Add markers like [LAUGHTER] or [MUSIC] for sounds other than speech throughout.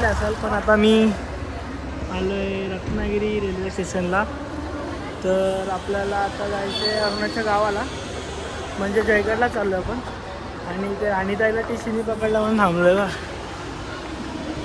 बघितले असाल पण आता मी आलो आहे रत्नागिरी रेल्वे स्टेशनला. तर आपल्याला आता जायचं आहे अरुणाच्या गावाला. म्हणजे जयगडला चाललो आपण. आणि ते अनिताईला ती शिनी पकडला म्हणून थांबलो का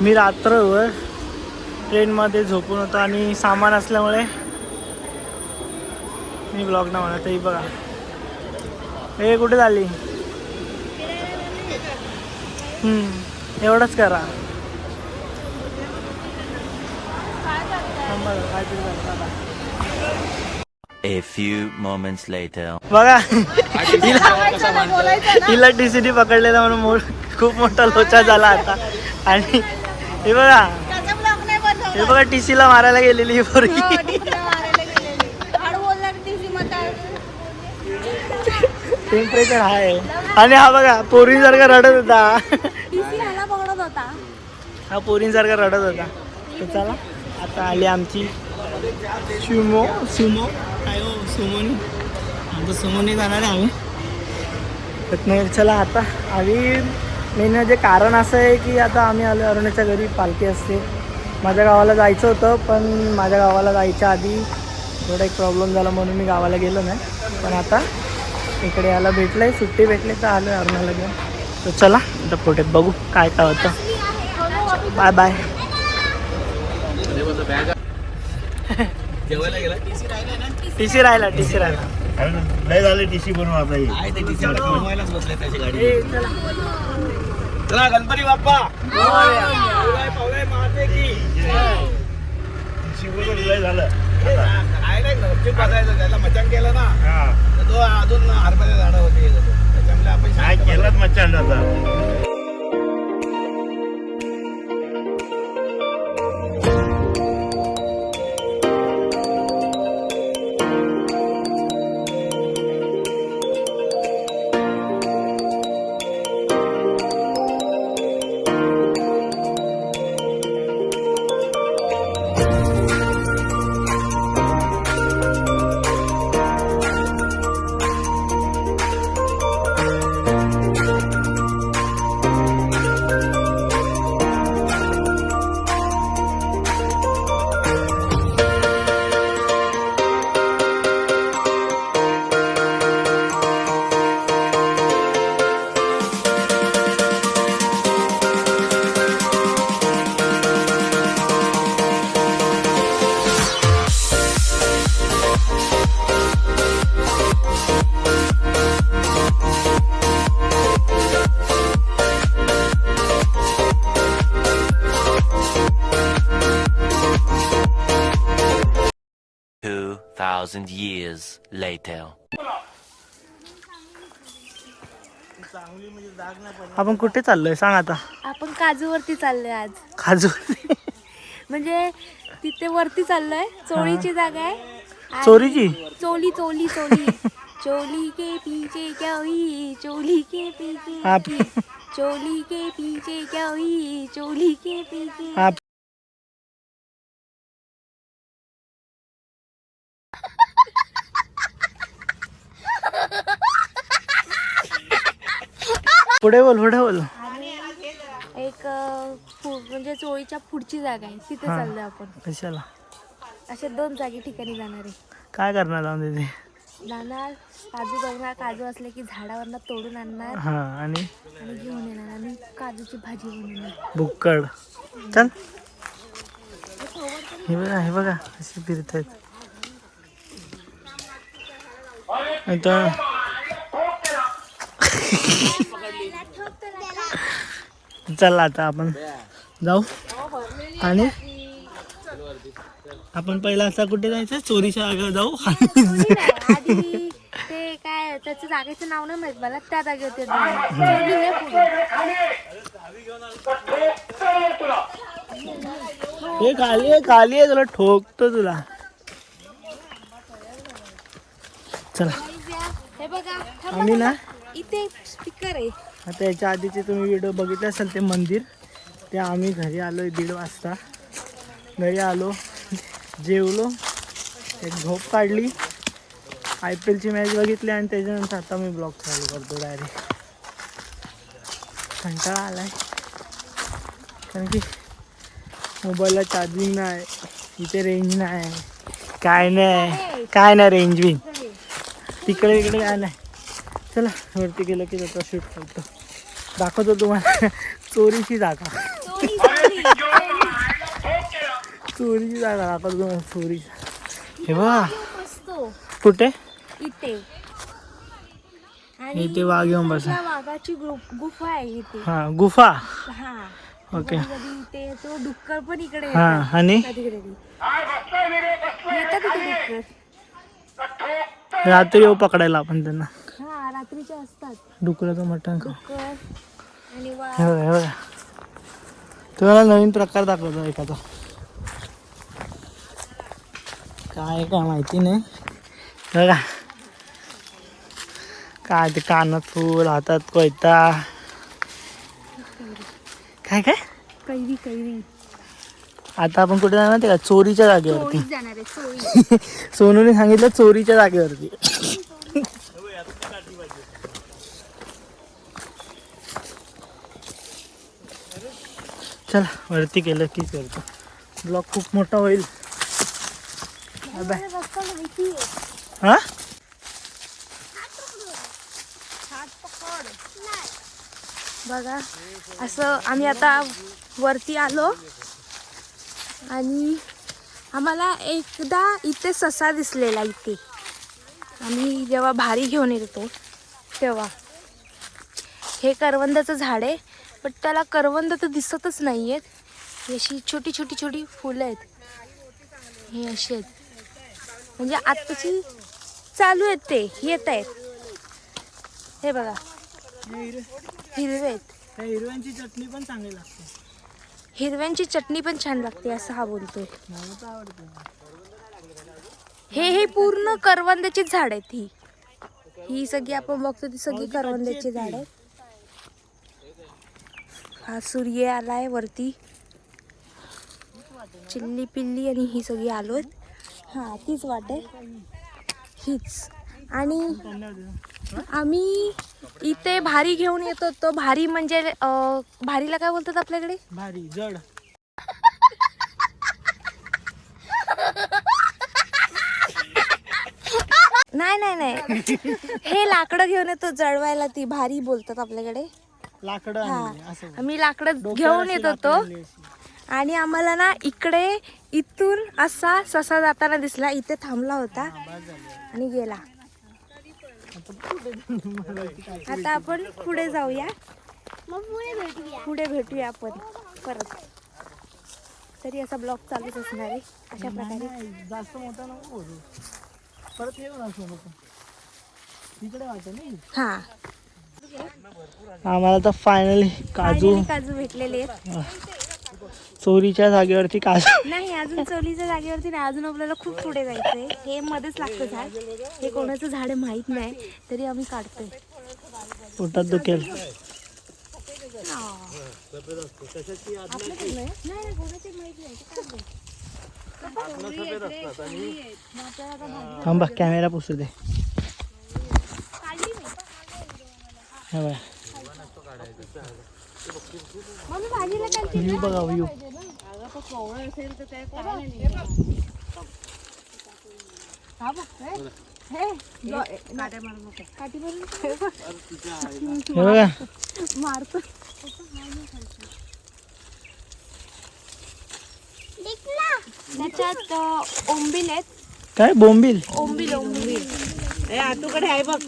मी रात्रभर ट्रेनमध्ये झोपून होतो आणि सामान असल्यामुळे मी ब्लॉग ना म्हणा तरी बघा. हे कुठे झाली? एवढंच करा. थांबा, काहीतरी करा, दादा. A few moments later. बघा. हिला हिला टी सी टी पकडलेला म्हणून मो खूप मोठा लोचा झाला आता. आणि हे बघा. हे बघा टी सीला मारायला गेलेली ही पोरगी. टेम्परेचर आहे. आणि हा बघा पोरींसारखा रडत होता. हा पोरींसारखा रडत होता. तर चला. आता आली आमची. Sumo Sumo. काय हो सुमोनी. आमचं सुमोनी जाणार आहे आम्ही. रत्नागिरी चला आता. आम्ही मेन जे कारण असं आहे की आता आम्ही आलो अरुणाच्या घरी पालखी असते. माझ्या गावाला जायचं होतं पण माझ्या गावाला जायच्या आधी थोडा एक प्रॉब्लेम झाला म्हणून मी गावाला गेलो नाही. पण आता इकडे याला भेटलं आहे सुट्टी भेटली तर आलो आहे अरुणाला घेऊन. तर चला आता पुढे बघू काय काय होतं. बाय बाय टी सी राहिला टी सी राहिला लय झाले टीसी बनवून आता हे. चला. चला. गणपती बाप्पा. टीसी बनवून लय झालं. त्याला मचान केलं ना. हा. तर तो अजून हरभरे झाडं होते. त्याच्यामुळे आपण काय शांत केलं मच्छांड आता. Thousand years later. आपण कुठे चाललोय? सांग आता. आपण काजूवरती चाललोय आज. काजू म्हणजे तिथे वरती चाललोय. चोळीची जागा आहे. आणि- चोरीची? चोली चोली चोली. चोली के पीछे क्या हुई चोली के पीछे आप- की. चोली के पीछे क्या हुई चोली के पीछे हा पुढे बोल पुढे बोल. एक अं, पु- म्हणजे चोळीच्या पुढची जागा आहे. तिथे हा. चाललोय आपण. कशाला? अशा दोन जागी ठिकाणी जाणार आहे. काय करणार जाऊन तिथे? जाणार काजू बघणार काजू असले की झाडावरनं तोडून आणणार. हा आणि? आणि घेऊन येणार आणि काजूची भाजी बनवणार बुक्कड चल. हे बघा हे बघा कसे फिरत आहेत. आता [LAUGHS] [LAUGHS] चला आता आपण जाऊ. आणि आपण पहिला आता कुठे जायचं? चोरीच्या जागेवर जाऊ. ते काय त्याचं जागेचं नाव नाही माहीत मला त्या लय पुढे. हे खाली आहे खाली आहे तुला ठोकतो तुला. चला. हे बघा थांबा, आम्ही ना? इथे स्पीकर आहे. आता याच्या आधीचे तुम्ही व्हिडिओ बघितले असेल ते मंदिर ते आम्ही घरी आलो दीड वाजता. घरी आलो जेवलो एक झोप काढली. आय पी एलची मॅच बघितली आणि त्याच्यानंतर आता मी ब्लॉग चालू करतो डायरेक्ट कंटाळा आला आहे कारण की मोबाईलला चार्जिंग नाही इथे रेंज नाही. काय नाही काय नाही रेंज बिन. तिकडे इकडे काय नाही. चला वरती गेलं की त्याचा शूट करतो. दाखवतो तुम्हाला. चोरीची जागा. चोरीची जागा दाखवतो तुम्हाला चोरीची. हे असतो कुठे? इथे. आणि इथे वाघ येऊन बसा वाघाची गुफा आहे इथे. हा गुफा? हा. ओके. ते तो डुक्कर पण इकडे हा. आणि? रात्री येऊ पकडायला आपण त्यांना. रात्रीचे असतात. डुकराचं मटण खाऊ डुक्कर आणि हे वाघ बघा हे बघा. तुम्हाला नवीन प्रकार दाखवतो एखादा. काय काय माहिती नाही. बघा. काय ते कानात फूल हातात कोयता. काय काय? कैरी कैरी. आता आपण कुठे जाणार ते का? चोरीच्या जागेवरती. चोळीत जाणार आहे चोळी [LAUGHS] सोनूने सांगितलं चोरीच्या जागेवरती. चला वरती केलं की करतो. ब्लॉक खूप मोठा होईल. बाय. हा? बघा असं आम्ही आता वरती आलो. आणि आम्हाला एकदा इथे ससा दिसलेला इथे. आम्ही जेव्हा भारी घेऊन येतो तेव्हा. हे करवंदाचं झाड आहे. पण त्याला करवंद तर दिसतच नाही आहेत ही अशी छोटी छोटी छोटी फुलं आहेत. हे अशी आहेत. म्हणजे आत्ताची चालू आहेत ते. येत आहेत. हे बघा. हिरवे आहेत. हिरव्यांची चटणी पण चांगली लागते. हिरव्यांची चटणी पण छान लागते असं हा बोलतोय. आवडते. हे हे पूर्ण करवंदाची झाड आहेत ही. ही सगळी आपण बघतो ती सगळी करवंदाची झाड आहेत. हा सूर्य आलाय वरती. चिल्ली पिल्ली आणि ही सगळी आलोत. हा तीच वाट आहे. हीच. आणि आम्ही इथे भारी घेऊन येत होतो. भारी म्हणजे भारीला काय बोलतात आपल्याकडे? भारी जड. नाही नाही नाही. हे लाकडं घेऊन येतो जळवायला ती भारी बोलतात आपल्याकडे. लाकडं आणली, असं आम्ही लाकडं घेऊन येत होतो. आणि आम्हाला ना इकडे इथून असा ससा जाताना दिसला. इथे थांबला होता आणि गेला. आता आपण पुढे जाऊया. पुढे भेटूया आपण परत. तरी असा ब्लॉग चालूच असणार आहे. अशा प्रकारे. जास्त मोठा नको परत येऊ ना सोबत. तिकडे वाटत नाही? हा. आम्हाला तर फायनली काजू. Finally काजू भेटलेले आहेत. चोरीच्या जागेवरती काजू. नाही अजून चोलीच्या जागेवरती नाही. अजून आपल्याला खूप पुढे जायचंय. हे मध्येच लागतं झाड. हे कोणाचं झाड आहे माहीत नाही. तरी आम्ही काढतोय. पोटात दुखेल. थांबा कॅमेरा पुसू दे. व्ह्यू बघा व्ह्यू हा बघ, हे, हे. हे हे मारतो त्याच्यात ओंबील आहेत काय बोंबील ओंबील ओंबील आतूकडे आहे बघ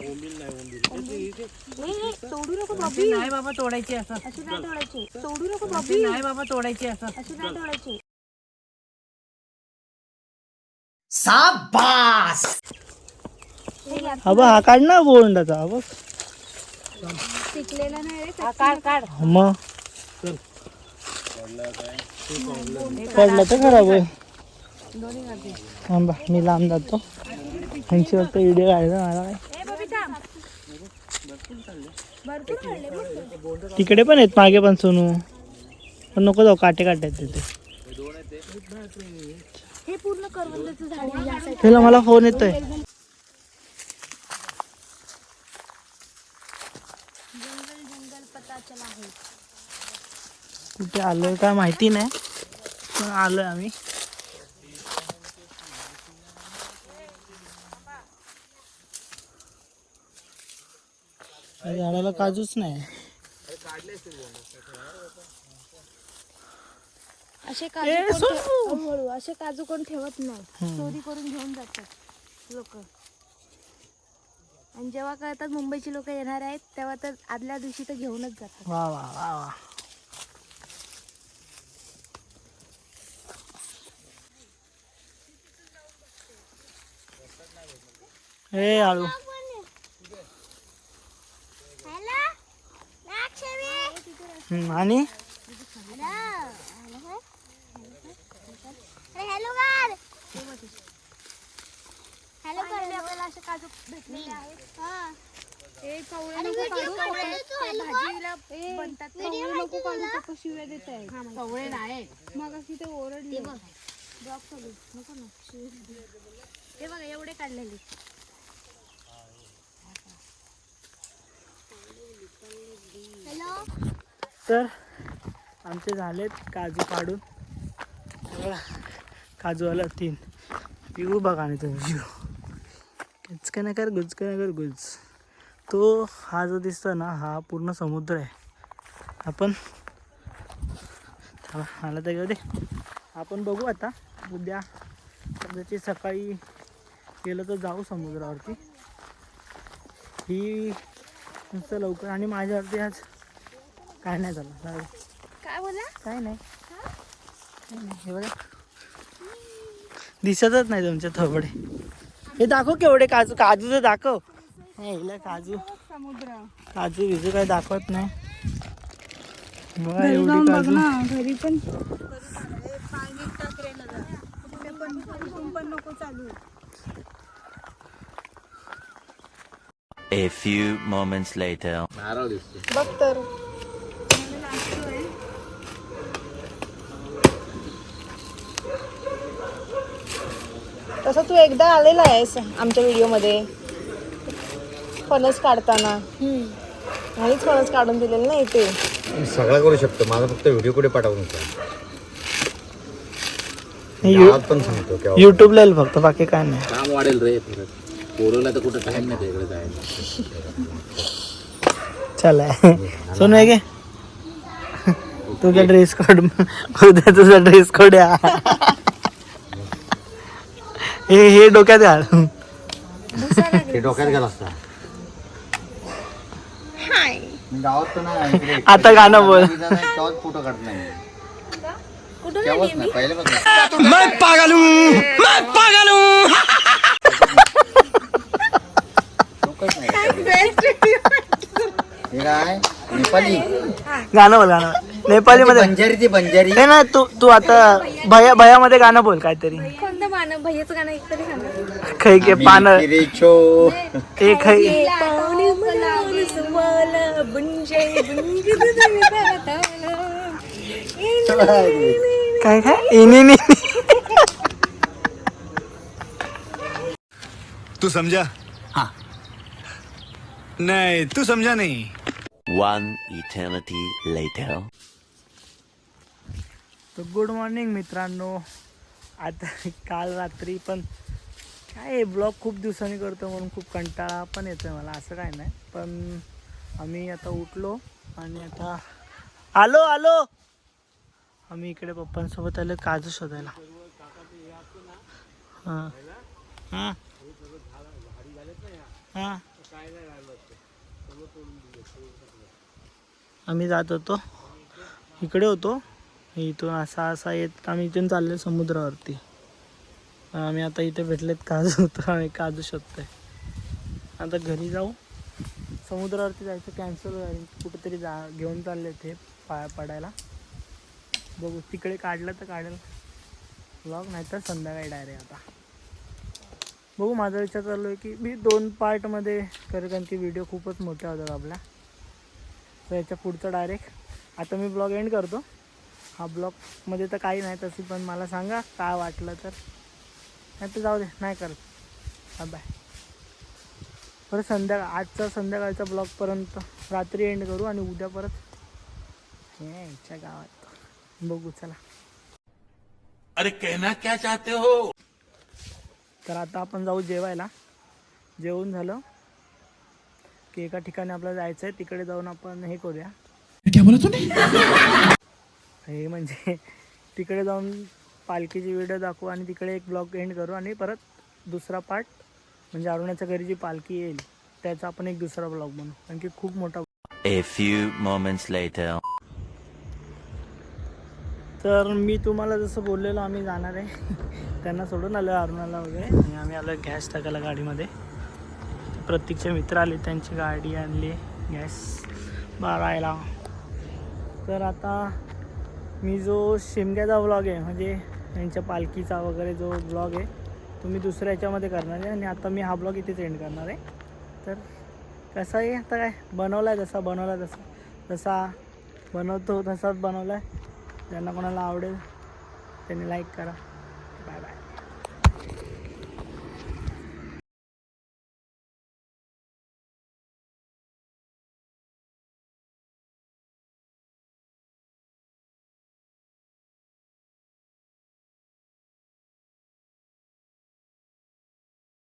नाही नाही, तोडू नको बॉबी नाही बाबा तोडायची असं. अशी नाही तोडायची तोडू नको बॉबी नाही बाबा तोडायची असं. अशी नाही तोडायची हे काढ ना बोंडाचा बघ. पिकलेला नाही रे काढ काढ. मग पडलं तर खराब थांबा मी लांब जातो. त्यांची फक्त व्हिडिओ काढायचा मला काय तिकडे पण आहेत मागे पण सोनू. पण नको जाऊ काटे काटे आहेत तिथे. त्याला मला फोन येतोय. कुठे आलोय काय माहिती नाही. पण आलोय आम्ही. झाडाला काजूच नाही. असे काजू कोण सोनू! ठेव- हळूहळू. असे काजू कोण ठेवत नाही. चोरी करून घेऊन जातात लोक. आणि जेव्हा कळतात मुंबईची लोक येणार आहेत तेव्हा तर आदल्या दिवशी तर घेऊनच जातात. वा वा वा वा. हे आळू हम्म, आणि आपल्याला असे काजू भेटलेले आहेत हे कवळे नको काढू, ते भाजीला बनतात कवळे नको काढू, पप्पा शिव्या देत आहे कवळे नाही मग अशी ते ओरडले ड्रॉप चालू नको ना शिव्या. हे बघा. एवढे काढलेले. तर आमचे झालेत काजू काढून. बघा, काजू आला तीन. पिऊ बघा आणि तो व्ह्यू गुचका नकर गुचका नकर गुज तो हा जो दिसतो ना हा पूर्ण समुद्र आहे. आपण मला तर घेऊ दे. आपण बघू आता. उद्या उद्याची सकाळी गेलं तर जाऊ समुद्रावरती. ही नुसतं लवकर. आणि माझ्यावरती आज काय नाही झालं दे. काय बोला काय नाही. काय नाही हे बघा. दिसतच नाही तुमचे थोबडे. हे दाखव केवढे काजू काजू तर दाखव. नाही हिला काजू. समुद्र काजू बिजू काय दाखवत नाही. बघा घरी एवढी जाऊन बघ काजू. ना घरी पण. A few moments later. नारळ दिसतो बघ तर. तसं तू एकदा आलेला आहेस आमच्या व्हिडिओमध्ये. फणस काढताना. नाहीच फणस काढून दिलेलं नाही ते. सगळं करू शकतो. माझा फक्त व्हिडिओ कुठे पाठवून गावात पण सांगतो युट्यूबला येईल फक्त बाकी काय नाही. काम वाढेल रे परत पोरवला तर कुठं टाइम नाही इकडे जायला. चला. सोनू आहे गे [LAUGHS] तुझा ड्रेस कोड उद्या तुझा ड्रेस कोड आहे. हे हे डोक्यात घाल. ते डोक्यात गेला असता. मी गावात तर नाही इकडे [LAUGHS] आता गाणं बोल. तेव्हाच फोटो काढत नाही. कुठून तेव्हाच नाही पहिले बघ हे काय? नेपाली. गाणं बोल गाणं बोल. नेपाळीमध्ये बंजारी ती बंजारी. नाही ना तू तू आता भया भयामध्ये गाणं बोल काहीतरी. गाणं भैयाचं गाणं एक तरी सांगा. खै के पान. रे छो. ए खै. पाणी मनावर सुवाला, बुंजे, बुंगे तुझे दाताला. काय काय? इनी नी तू समझा? हाँ. नहीं तू समझा नहीं. One eternity later. तर गुड मॉर्निंग मित्रांनो. आता काल रात्री पण काय ब्लॉग खूप दिवसांनी करतो म्हणून खूप कंटाळा पण येतोय मला असं काय नाही. पण आम्ही आता उठलो आणि आता आलो आलो. आम्ही इकडे पप्पांसोबत आलो काजू शोधायला. हां. हां. हां. आम्ही जात होतो. इकडे होतो. इथून असा असा येत आम्ही इथून चाललो समुद्रावरती. आम्ही आता इथे भेटलेत काजू तर आम्ही काजू शोधतोय. आता घरी जाऊ. समुद्रावरती जायचं कॅन्सल कुठेतरी जा घेऊन चालले ते पाया पडायला. बघू तिकडे काढलं तर काढेल. ब्लॉग नाही तर संध्याकाळी डायरेक्ट आता. बघू माझा विचार चालू आहे की मी दोन पार्टमध्ये करेल कारण की व्हिडिओ खूपच मोठ्या होतात आपल्या. तर याच्या पुढचं डायरेक्ट आता मी ब्लॉग एंड करतो. हा ब्लॉगमध्ये तर काही नाही तशी पण मला सांगा काय वाटलं तर. नाही तर जाऊ दे नाही करत. हा बाय परत संध्याकाळ आजचा संध्याकाळचा ब्लॉगपर्यंत रात्री एंड करू आणि उद्या परत हे याच्या गावात. बघू चला. अरे कहना क्या चाहते हो? तर आता आपण जाऊ जेवायला. जेवून झालं की एका ठिकाणी आपल्याला जायचं आहे तिकडे जाऊन आपण हे करूया. हे म्हणजे [LAUGHS] तिकडे जाऊन पालखीची व्हिडिओ दाखवू आणि तिकडे एक ब्लॉग एंड करू आणि परत दुसरा पार्ट म्हणजे अरुणाच्या घरी जी पालखी येईल त्याचा आपण एक दुसरा ब्लॉग बनवू. कारण की खूप मोठा A few moments later. तर मी तुम्हाला जसं बोललेलो आम्ही जाणार आहे. [LAUGHS] त्यांना सोडून आलो अरुणाला वगैरे. आणि आम्ही आलो गॅस टाकायला गाडीमध्ये. प्रत्येकचे मित्र आले त्यांची गाडी आणली गॅस बारायला तर आता मी जो शिमग्याचा ब्लॉग आहे म्हणजे यांच्या पालखीचा वगैरे जो ब्लॉग आहे तो मी दुसऱ्या याच्यामध्ये करणार आहे आणि आता मी हा ब्लॉग इथेच एंड करणार आहे. तर कसं आहे आता काय? बनवला आहे जसा बनवला तसा. जसा बनवतो तसाच बनवला आहे ज्यांना कोणाला आवडेल त्यांनी लाईक करा.